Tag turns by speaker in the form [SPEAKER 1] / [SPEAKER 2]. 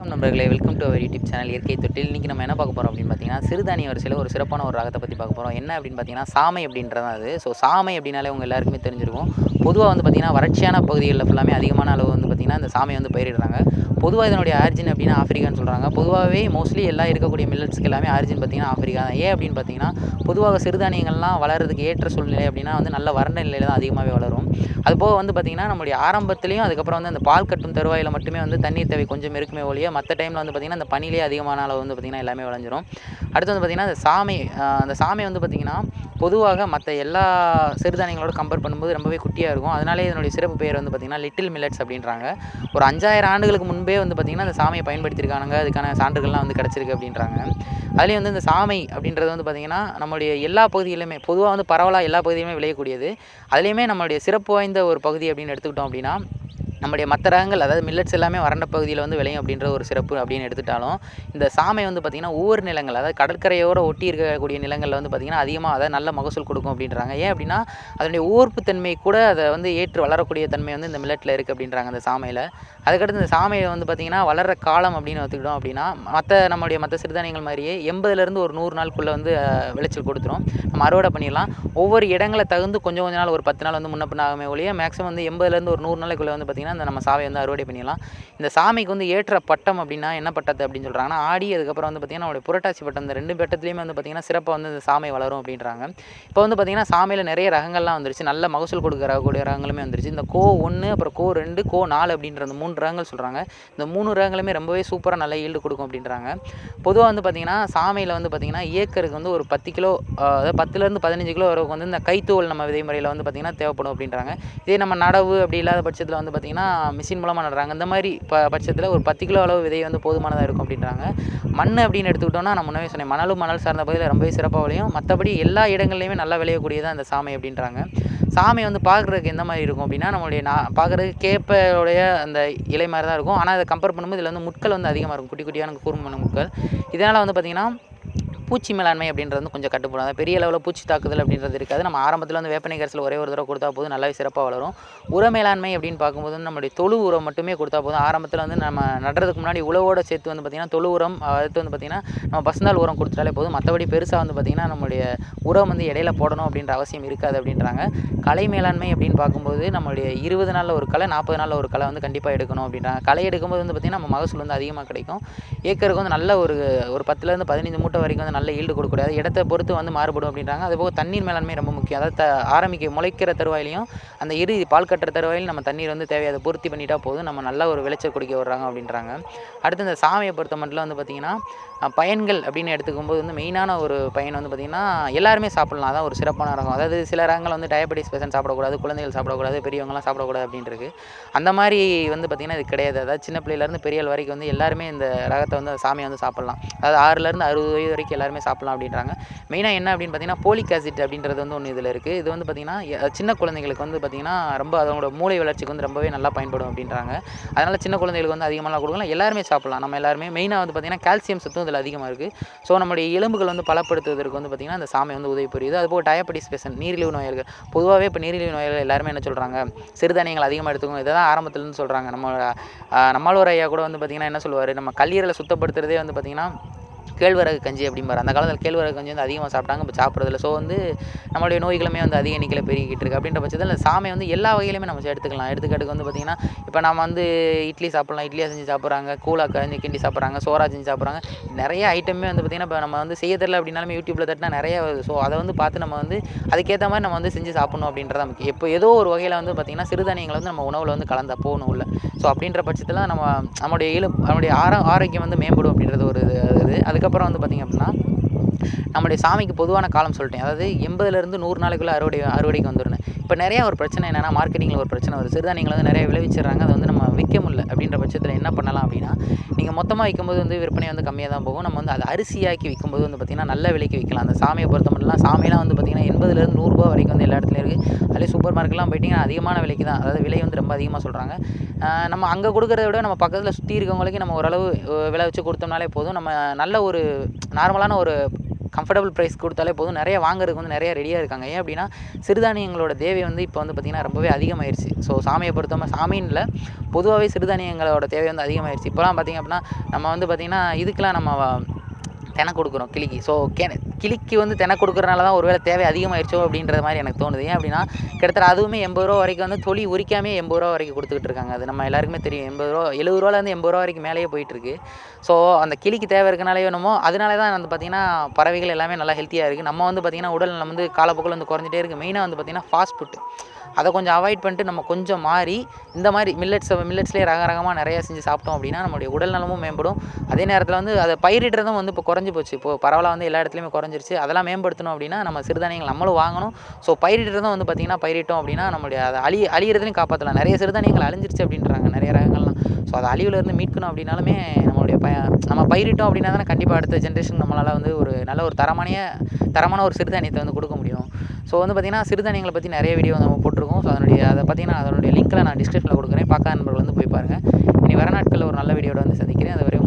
[SPEAKER 1] வணக்கம் நண்பர்களே welcome to our YouTube channel இயற்கை தொட்டில். இன்றைக்கி நம்ம என்ன பார்க்க போகிறோம் அப்படின்னு பார்த்தீங்கன்னா சிறுதானிய வரிசையில் ஒரு சிறப்பான ஒரு ராகத்தை பற்றி பார்க்க போகிறோம் என்ன அப்படின்னு பார்த்தீங்கன்னா சாமை அப்படின்றது அது. ஸோ சாமை அப்படின்னாலே உங்கள் எல்லாருக்குமே தெரிஞ்சிருக்கும். பொதுவாக வந்து பார்த்திங்கன்னா வறட்சியான பகுதிகளில் ஃபுல்லாமே அதிகமான அளவு வந்து பார்த்திங்கன்னா இந்த சாமையை வந்து பயிரிடுறாங்க. பொதுவாக இதனுடைய ஆரிஜின் அப்படின்னா ஆஃப்ரிக்கான்னு சொல்கிறாங்க பொதுவாகவே மோஸ்ட்லி எல்லாம் இருக்கக்கூடிய மில்லட்ஸ்க்கு எல்லாமே ஆரிஜின் பார்த்திங்கன்னா ஆஃப்ரிக்கா தான். ஏன் அப்படின்னு பார்த்தீங்கன்னா பொதுவாக சிறுதானியங்கள்லாம் வளர்கிறதுக்கு ஏற்ற சூழ்நிலை அப்படின்னா வந்து நல்ல வறண்ட நிலையில் தான் அதிகமாகவே வளரும். அதுபோக வந்து பார்த்திங்கன்னா நம்முடைய ஆரம்பத்துலேயும் அதுக்கப்புறம் வந்து அந்த பால் கட்டும் தருவாயில் மட்டுமே வந்து தண்ணீர் தேவை கொஞ்சம் இருக்குமே ஒழிய மற்ற டைமில் வந்து பார்த்திங்கன்னா அந்த பனிலே அதிகமான அளவு வந்து பார்த்திங்கன்னா எல்லாமே விளைஞ்சிரும். அடுத்து வந்து பார்த்திங்கன்னா அந்த சாமை அந்த சாமை வந்து பார்த்திங்கன்னா பொதுவாக மற்ற எல்லா சிறுதானியங்களோட கம்பேர் பண்ணும்போது ரொம்பவே குட்டியாக இருக்கும். அதனாலே இதனுடைய சிறப்பு பெயர் வந்து பார்த்திங்கன்னா லிட்டில் மில்லட்ஸ் அப்படின்றாங்க. ஒரு அஞ்சாயிரம் ஆண்டுகளுக்கு முன்பே வந்து பார்த்திங்கன்னா அந்த சாமையை பயன்படுத்தியிருக்காங்க அதுக்கான சான்றுகள்லாம் வந்து கிடச்சிருக்கு அப்படின்றாங்க. அதுலேயும் வந்து இந்த சாமை அப்படின்றது வந்து பார்த்திங்கன்னா நம்மளுடைய எல்லா பகுதிகளிலுமே பொதுவாக வந்து பரவலாக எல்லா பகுதியிலுமே விளையக்கூடியது. அதுலேயுமே நம்மளுடைய சிறப்பு வாய்ந்த ஒரு பகுதி அப்படின்னு எடுத்துக்கிட்டோம் அப்படின்னா நம்முடைய மற்ற ரகங்கள் அதாவது மில்லட்ஸ் எல்லாமே வறண்ட பகுதியில் வந்து விளையும் அப்படின்ற ஒரு சிறப்பு அப்படின்னு எடுத்துட்டாலும் இந்த சாமை வந்து பார்த்திங்கன்னா ஒவ்வொரு நிலங்கள் அதாவது கடற்கரையோர ஒட்டி இருக்கக்கூடிய நிலங்களில் வந்து பார்த்திங்கன்னா அதிகமாக அதை நல்ல மகசூல் கொடுக்கும் அப்படின்றாங்க. ஏன் அப்படின்னா அதனுடைய ஓர்ப்பு தன்மை கூட அதை வந்து ஏற்று வளரக்கூடிய தன்மை வந்து இந்த மில்லட்டில் இருக்குது அப்படின்றாங்க அந்த சாமையில். அதுக்கடுத்து இந்த சாமையை வந்து பார்த்திங்கன்னா வளர்கிற காலம் அப்படின்னு எடுத்துக்கிட்டோம் அப்படின்னா மற்ற நம்மளுடைய மற்ற சிறுதானியங்கள் மாதிரியே எண்பதுலேருந்து ஒரு நூறு நாளுக்குள்ளே வந்து விளைச்சல் கொடுத்துரும். நம்ம அறுவடை பண்ணிடலாம். ஒவ்வொரு இடங்களை தகுந்து கொஞ்சம் கொஞ்ச நாள் ஒரு பத்து நாள் வந்து முன்ன பின்ன ஒழிய மேக்ஸிமம் வந்து எண்பதுலேருந்து ஒரு நூறு நாளைக்குள்ளே வந்து பார்த்திங்கன்னா இந்த நம்ம சாவை வந்து அறுவடை பண்ணிடலாம். இந்த சாமைக்கு வந்து ஏற்ற பட்டம் அப்படின்னா என்ன பட்டத்து அப்படின்னு சொல்கிறாங்கன்னா ஆடி அதுக்கப்புறம் வந்து பார்த்திங்கன்னா நம்மளுடைய புரட்டாசி பட்டம். இந்த ரெண்டு பட்டத்துலேயுமே வந்து பார்த்திங்கன்னா சிறப்பாக வந்து இந்த சாமை வளரும் அப்படின்றாங்க. இப்போ வந்து பார்த்திங்கன்னா சாமையில் நிறைய ரகங்கள்லாம் வந்துருச்சு. நல்ல மகசூல் கொடுக்கக்கூடிய ரகங்களுமே வந்துருச்சு. இந்த கோ ஒன்று அப்புறம் கோ ரெண்டு கோ நாலு அப்படின்ற அந்த மூணு ரகங்கள் சொல்கிறாங்க இந்த மூணு ரகங்களுமே ரொம்பவே சூப்பராக நல்ல ஈல்டு கொடுக்கும் அப்படின்றாங்க. பொதுவாக வந்து பார்த்திங்கன்னா சாமையில் வந்து பார்த்திங்கன்னா ஏக்கருக்கு வந்து ஒரு பத்து கிலோ அதாவது பத்துலேருந்து பதினஞ்சு கிலோ வரைக்கும் வந்து இந்த கைத்தூவல் நம்ம விதை முறையில் வந்து பார்த்திங்கன்னா தேவைப்படும் அப்படின்றாங்க. இதே நம்ம நடவு அப்படி இல்லாத பட்சத்தில் வந்து பார்த்திங்கன்னா மிஷின் மூலமாக நடுறாங்க. இந்த மாதிரி ப பட்சத்தில் ஒரு பத்து கிலோ அளவு விதை வந்து போதுமானதாக இருக்கும் அப்படின்றாங்க. மண் அப்படின்னு எடுத்துக்கிட்டோம்னா நான் முன்னவே சொன்னேன் மணலும் மணல் சார்ந்த பகுதியில் ரொம்பவே சிறப்பாக விளையும். மற்றபடி எல்லா இடங்கள்லையுமே நல்லா விளையக்கூடியதான் அந்த சாமை அப்படின்றாங்க. சாமி வந்து பார்க்குறதுக்கு எந்த மாதிரி இருக்கும் அப்படின்னா நம்மளுடைய நான் பார்க்குறதுக்கு கேப்போடைய அந்த இலை மாதிரி தான் இருக்கும். ஆனால் அதை கம்பேர் பண்ணும்போது இதில் வந்து முட்கள் வந்து அதிகமாக இருக்கும். குட்டி குட்டியான கூர்மன முட்கள். இதனால் வந்து பார்த்திங்கன்னா பூச்சி மேலாண்மை அப்படின்றது வந்து கொஞ்சம் கட்டுப்படும். பெரிய அளவில் பூச்சி தாக்குதல் அப்படின்றது இருக்காது. நம்ம ஆரம்பத்தில் வந்து வேப்பனை கரைசல் ஒரே ஒரு தடவை கொடுத்தா போதும் நல்லாவே சிறப்பாக வளரும். உர மேலாண்மை அப்படின்னு பார்க்கும்போது வந்து நம்மளுடைய தொழு உரம் மட்டுமே கொடுத்தா போதும். ஆரம்பத்தில் வந்து நம்ம நடுறதுக்கு முன்னாடி உழவோட சேர்த்து வந்து பார்த்திங்கன்னா தொழு உரம் அடுத்து வந்து பார்த்திங்கன்னா நம்ம பசுந்தாள் உரம் கொடுத்துட்டாலே போதும். மற்றபடி பெருசாக வந்து பார்த்திங்கன்னா நம்மளுடைய உரம் வந்து இடையில போடணும் அப்படின்ற அவசியம் இருக்காது அப்படின்றாங்க. கலை மேலாண்மை அப்படின்னு பார்க்கும்போது நம்மளுடைய இருபது நாளில் ஒரு களை நாற்பது நாளில் ஒரு களை வந்து கண்டிப்பாக எடுக்கணும் அப்படின்றாங்க. களை எடுக்கும்போது வந்து பார்த்திங்கன்னா நம்ம மகசூல் வந்து அதிகமாக கிடைக்கும். ஏக்கருக்கு வந்து நல்ல ஒரு ஒரு பத்துலேருந்து பதினைந்து மூட்டை வரைக்கும் வந்து நல்ல ஈல்டு கொடுக்கக்கூடாது இடத்தை பொறுத்து வந்து மாறுபடும் அப்படின்றாங்க. அதுபோக தண்ணீர் மேலாண்மை ரொம்ப முக்கியம். அதாவது த ஆரம்பிக்க முளைக்கிற தருவாயிலையும் அந்த இரு பால் கட்டுற தருவாயில் நம்ம தண்ணீர் வந்து தேவை. அதை பூர்த்தி பண்ணிட்டா போதும். நம்ம நல்ல ஒரு விளைச்சல் குடிக்க வர்றாங்க அப்படின்றாங்க. அடுத்து இந்த சாமியை பொறுத்த மட்டும் வந்து பார்த்திங்கன்னா பயன்கள் அப்படின்னு எடுத்துக்கும்போது வந்து மெயினான ஒரு பயன் வந்து பார்த்திங்கன்னா எல்லாருமே சாப்பிட்லாம். அதான் ஒரு சிறப்பான ரகம். அதாவது சில ரகங்கள் வந்து டயபெட்டிஸ் பேஷண்ட் சாப்பிடக்கூடாது குழந்தைகள் சாப்பிடக்கூடாது பெரியவங்கலாம் சாப்பிடக்கூடாது அப்படின்னு அந்த மாதிரி வந்து பார்த்திங்கன்னா இது கிடையாது. அதாவது சின்ன பிள்ளையிலேருந்து பெரியவள் வரைக்கும் வந்து எல்லாருமே இந்த ரகத்தை வந்து சாமியை வந்து சாப்பிட்லாம். அதாவது ஆறுலேருந்து அறுபது வயது வரைக்கும் எல்லாருமே சாப்பிட்லாம் அப்படின்றாங்க. மெயினாக என்ன அப்படின்னு பார்த்தீங்கன்னா போலிக் ஆசிட் அப்படின்றது வந்து ஒன்று இதில் இருக்குது இது வந்து பார்த்திங்கன்னா சின்ன குழந்தைங்களுக்கு வந்து பார்த்திங்கன்னா ரொம்ப அதோட மூளை வளர்ச்சிக்கு வந்து ரொம்பவே நல்லா பயன்படும் அப்படின்றாங்க. அதனால் சின்ன குழந்தைகளுக்கு வந்து அதிகமாக கொடுக்கலாம். எல்லாருமே சாப்பிட்லாம். நம்ம எல்லாருமே மெயினாக வந்து பார்த்திங்கன்னா கால்சியம் சத்தும் இதில் அதிகமாக இருக்குது ஸோ நம்மளுடைய எலும்புகள் வந்து பலப்படுத்துவதற்கு வந்து பார்த்திங்கன்னா அந்த சாமை வந்து உதவி புரியுது. அதுபோல் டயபெட்டிஸ் பேஷண்ட் நீரிழிவு நோயாளிகள். பொதுவாகவே இப்போ நீரிழிவு நோயாளிகள் எல்லாருமே என்ன சொல்கிறாங்க சிறுதானியங்கள் அதிகமாக எடுத்துக்கணும் இதை தான் ஆரம்பத்துலேருந்து சொல்கிறாங்க நம்ம நம்மளோட ஐயா கூட வந்து பார்த்திங்கன்னா என்ன சொல்லுவார்? நம்ம கல்லீரலை சுத்தப்படுத்துறதே வந்து பார்த்திங்கன்னா கேழ்வரகு கஞ்சி அப்படிம்பாரு. அந்த காலத்தில் கேழ்வரகு கஞ்சி வந்து அதிகமாக சாப்பிட்டாங்க. இப்போ சாப்பிட்றதில்ல. ஸோ வந்து நம்மளுடைய நோய்களுமே வந்து அதிக எண்ணிக்கையில் பெருகிட்டு இருக்கு. அப்படின்ற பட்சத்தில் சாமை வந்து எல்லா வகையிலுமே நம்ம எடுத்துக்கலாம் எடுத்துக்காட்டுக்கு வந்து பார்த்திங்கன்னா இப்போ நம்ம வந்து இட்லி சாப்பிட்லாம். இட்லியாக செஞ்சு சாப்பிட்றாங்க. கூழா கஞ்சி கிண்டி சாப்பிட்றாங்க. சோறா செஞ்சு சாப்பிட்றாங்க. நிறைய ஐட்டமே வந்து பார்த்திங்கன்னா இப்போ நம்ம வந்து செய்ய தெரியல அப்படின்னாலுமே யூடியூப்பில் தட்டினா நிறைய வருது. ஸோ அதை வந்து பார்த்து நம்ம வந்து அதுக்கேற்ற மாதிரி நம்ம வந்து செஞ்சு சாப்பிட்ணும் அப்படின்றத நமக்கு இப்போ ஏதோ ஒரு வகையில் வந்து பார்த்திங்கன்னா சிறுதானியங்களை வந்து நம்ம உணவில் வந்து கலந்த போகணும் இல்லை ஸோ அப்படின்ற பட்சத்தில் நம்ம நம்மளுடைய இழு நம்மளுடைய ஆரோ ஆரோக்கியம் வந்து மேம்படும் அப்படின்றது ஒரு இது அது அதுக்கப்புறம் வந்து பார்த்திங்க அப்படின்னா நம்மளுடைய சாமிக்கு பொதுவான காலம் சொல்லிட்டேன். அதாவது எண்பதுலேருந்து நூறு நாளைக்குள்ளே அறுவடை அறுவடைக்கு வந்துடணும். இப்போ நிறையா ஒரு பிரச்சனை என்னென்னா மார்க்கெட்டிங்கில் ஒரு பிரச்சனை வருது. சிறுதானியங்களை வந்து நிறைய விளைவிச்சிடுறாங்க. அதை வந்து நம்ம விற்க முடியல அப்படின்ற பட்சத்தில் என்ன பண்ணலாம் அப்படின்னா நீங்கள் மொத்தமாக விற்கும்போது வந்து விற்பனை வந்து கம்மியாக தான் போகும். நம்ம வந்து அதை அரிசியாக்கி விற்கும்போது வந்து பார்த்திங்கன்னா நல்ல விலைக்கு விற்கலாம். அந்த சாமியை பொறுத்த மட்டும்லாம் சாமியெல்லாம் வந்து பார்த்திங்கன்னா எண்பதுலேருந்து நூறுரூபா வரைக்கும் வந்து எல்லா இடத்துலையும் இருக்குது அதிலே சூப்பர் மார்க்கெட்லாம் போயிட்டிங்கன்னா அதிகமான விலைக்கு தான். அதாவது விலை வந்து ரொம்ப அதிகமாக சொல்கிறாங்க நம்ம அங்கே கொடுக்குறத விட நம்ம பக்கத்தில் சுற்றி இருக்கவங்களுக்கு நம்ம ஓரளவு விலை வச்சு கொடுத்தோம்னாலே போதும். நம்ம நல்ல ஒரு நார்மலான ஒரு கம்ஃபர்டபுள் ப்ரைஸ் கொடுத்தாலே போதும். நிறைய வாங்குறதுக்கு வந்து நிறைய ரெடியாக இருக்காங்க. ஏன் அப்படின்னா சிறுதானியங்களோட தேவை வந்து இப்போ வந்து பார்த்திங்கன்னா ரொம்பவே அதிகமாயிருச்சு. ஸோ சாமியை பொறுத்தவரை சாமின்னு இல்லை பொதுவாகவே சிறுதானியங்களோட தேவை வந்து அதிகமாயிருச்சு. இப்போலாம் பார்த்திங்க அப்படின்னா நம்ம வந்து பார்த்திங்கன்னா இதுக்கெலாம் நம்ம தென கொடுக்குறோம் கிளிக்கு. ஸோ கே கிளிக்கு வந்து தெனை கொடுக்குறனால தான் ஒருவேளை தேவை அதிகமாகிடுச்சோ அப்படின்றது மாதிரி எனக்கு தோணுது. ஏன் அப்படின்னா கிட்டத்தட்ட அதுவுமே எண்பது ரூபா வரைக்கும் வந்து தொலி உரிக்காமே எண்பது ரூபா வரைக்கும் கொடுத்துக்கிட்டு இருக்காங்க. அது நம்ம எல்லாருக்குமே தெரியும். எண்பது ரூபா எழுபது ரூபாலேருந்து எண்பது ரூபா வரைக்கும் மேலேயே போயிட்டுருக்கு. ஸோ அந்த கிளிக்கு தேவை இருக்கனாலே என்னமோ அதனால தான் வந்து பார்த்திங்கன்னா பறவைகள் எல்லாமே நல்லா ஹெல்த்தியாக இருக்குது நம்ம வந்து பார்த்திங்கன்னா உடல் நலம் வந்து காலப்போக்கில் வந்து குறைஞ்சிட்டே இருக்குது மெயினாக வந்து பார்த்திங்கன்னா ஃபாஸ்ட் ஃபுட்டு அதை கொஞ்சம் அவாய்ட் பண்ணிட்டு நம்ம கொஞ்சம் மாறி இந்த மாதிரி மில்லட்ஸ் மில்லட்ஸ்லேயே ரக ரகமாக நிறையா செஞ்சு சாப்பிட்டோம் அப்படின்னா நம்மளுடைய உடல் நலமும் மேம்படும். அதே நேரத்தில் வந்து அதை பயிரிடுறதும் வந்து இப்போ குறைஞ்சி போச்சு. இப்போ பரவலாக வந்து எல்லா இடத்துலையுமே குறைஞ்சிருச்சு. அதெல்லாம் மேம்படுத்தணும் அப்படின்னா நம்ம சிறுதானியங்கள் நம்மளும் வாங்கணும். ஸோ பயிரிடுறதும் வந்து பார்த்திங்கன்னா பயிரிட்டோம் அப்படின்னா நம்மளுடைய அதை அழி அழியிறதுலையும் காப்பாற்றலாம் நிறைய சிறுதானியங்கள் அழிஞ்சிருச்சு அப்படின்றாங்க நிறைய ரகங்கள்லாம். ஸோ அதை அழிவுலேருந்து மீட்கணும் அப்படின்னாலுமே நம்மளுடைய ப நம்ம பயிரிட்டோம் அப்படின்னா தானே கண்டிப்பாக அடுத்த ஜென்ரேஷன் நம்மளால் வந்து ஒரு நல்ல ஒரு தரமான தரமான ஒரு சிறுதானியத்தை வந்து கொடுக்க முடியும். ஸோ வந்து பார்த்திங்கன்னா சிறுதானியங்களை பற்றி நிறைய வீடியோ நம்ம போட்டிருக்கோம். ஸோ அதனுடைய அதை பார்த்திங்கன்னா அதனுடைய லிங்க்கில் நான் டிஸ்கிரிப்ஷனில் கொடுக்குறேன். பார்க்க நண்பர்கள் வந்து போய் பாருங்கள் இனி வர நாட்களில் ஒரு நல்ல வீடியோட வந்து சந்திக்கிறேன். அது வரை